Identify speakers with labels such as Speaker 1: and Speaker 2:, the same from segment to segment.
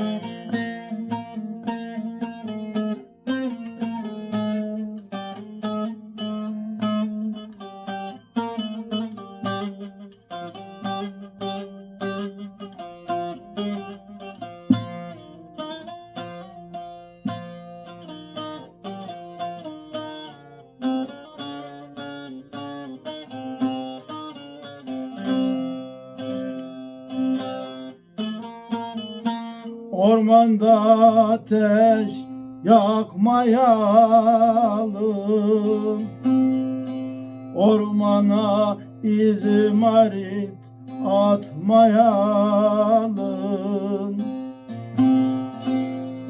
Speaker 1: Música Ormanda ateş yakmayalım. Ormana izmarit atmayalım.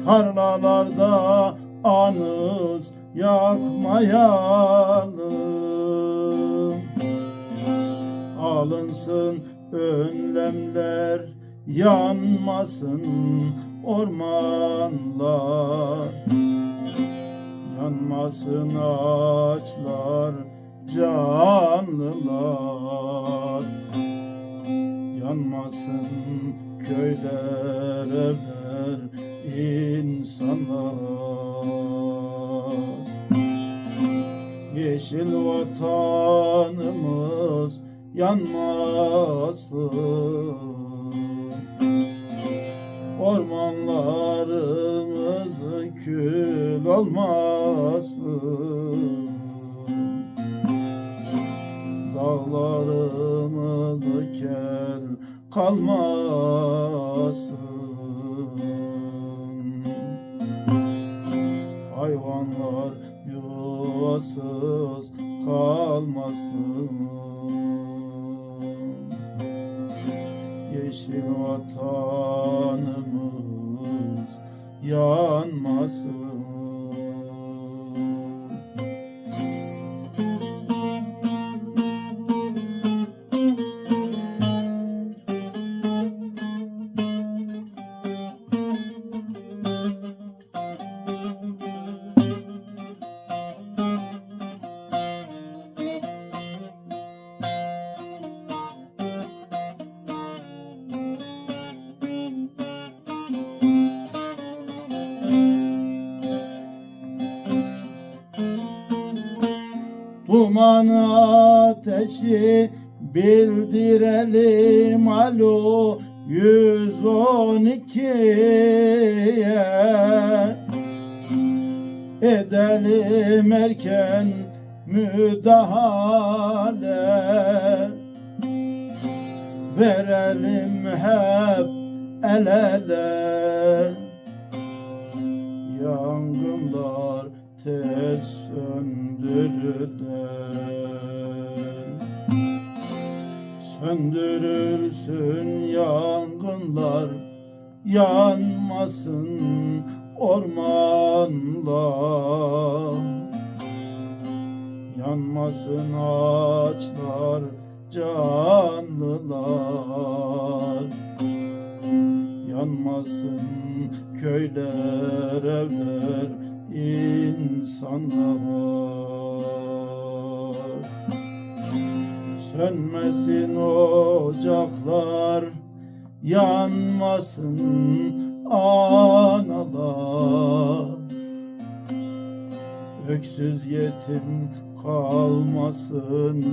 Speaker 1: Tarlalarda anız yakmayalım. Alınsın önlemler yanmasın ormanlar Yanmasın ağaçlar canlılar. Yanmasın köyler evler insanlar. Yeşil vatanımız yanmasın kül olmasın Dağlarımız kel kalmasın. Hayvanlar yuvasız kalmasın. Yeşil vatanımız yanmasın Duman ateşi bildirelim. Alo 112'ye Edelim erken müdahale. Verelim hep el ele. Yangınlar tez söndürüler Söndürülsün yangınlar Yanmasın ormanlar. Yanmasın ağaçlar canlılar. Yanmasın köyler evler insanlar Sönmesin ocaklar yanmasın analar. Öksüz yetim kalmasın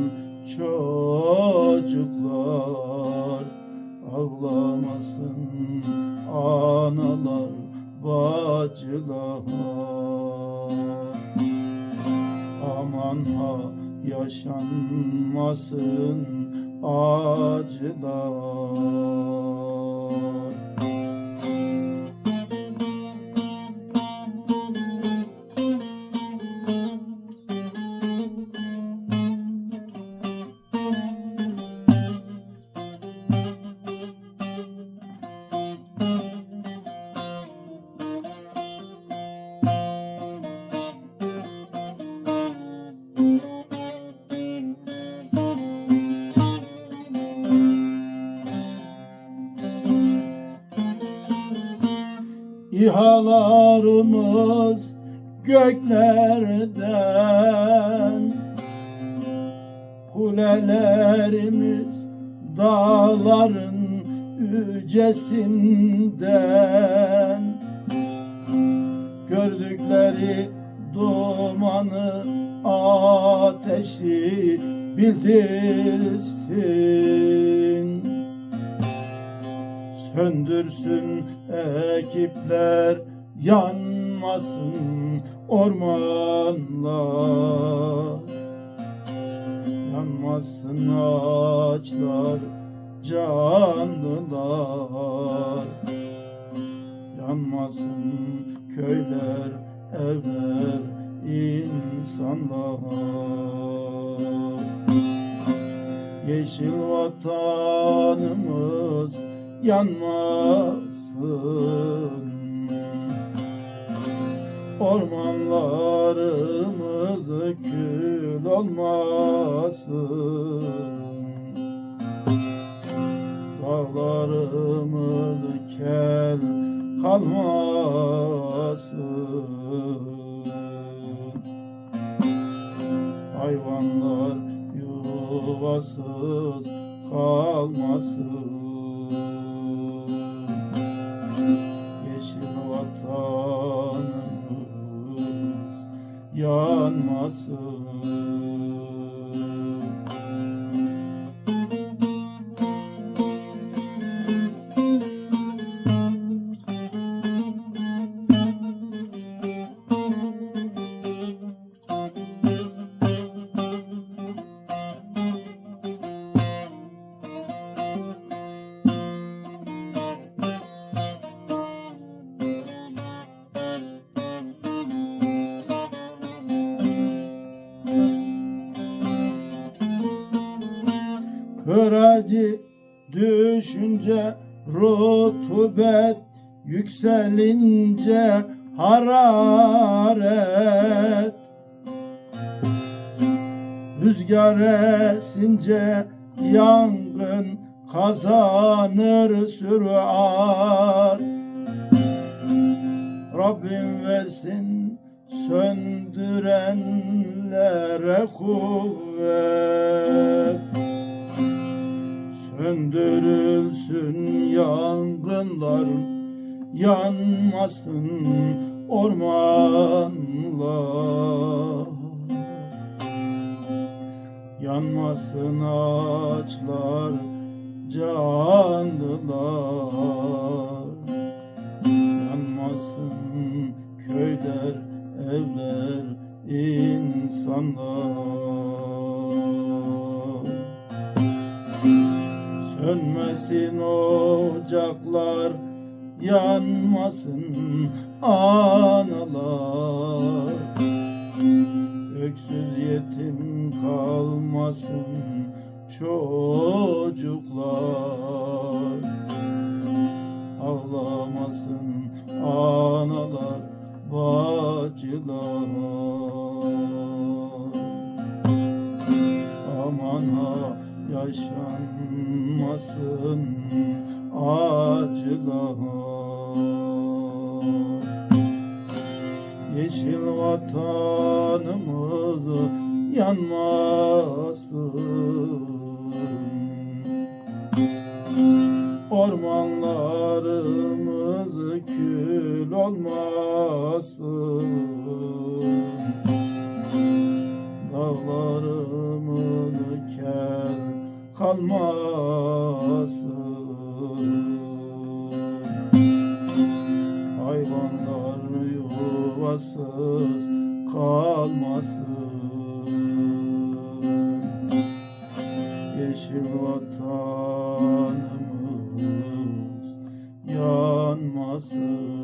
Speaker 1: çocuklar. Ağlamasın analar bacılar Aman ha yaşanmasın acılar İHA'larımız göklerden. Kulelerimiz dağların yücesinden. Gördükleri dumanı ateşi bildirsin Söndürsün ekipler yanmasın ormanlar. Yanmasın ağaçlar canlılar. Yanmasın köyler evler insanlar. Yeşil vatanımız yanmasın Ormanlarımız kül olmasın. Dağlarımız kel kalmasın. Hayvanlar yuvasız kalmasın yanmasın Kıracı düşünce rutubet yükselince hararet. Rüzgar esince yangın kazanır sürat. Rabbim versin söndürenlere kuvvet Söndürülsün yangınlar Yanmasın ormanlar. Yanmasın ağaçlar Canlılar. Yanmasın köyler Evler insanlar Sönmesin ocaklar, yanmasın analar. Öksüz yetim kalmasın çocuklar Yeşil vatanımız yanmasın. Ormanlarımız kül olmasın kalmasın Yeşil vatanımız yanmasın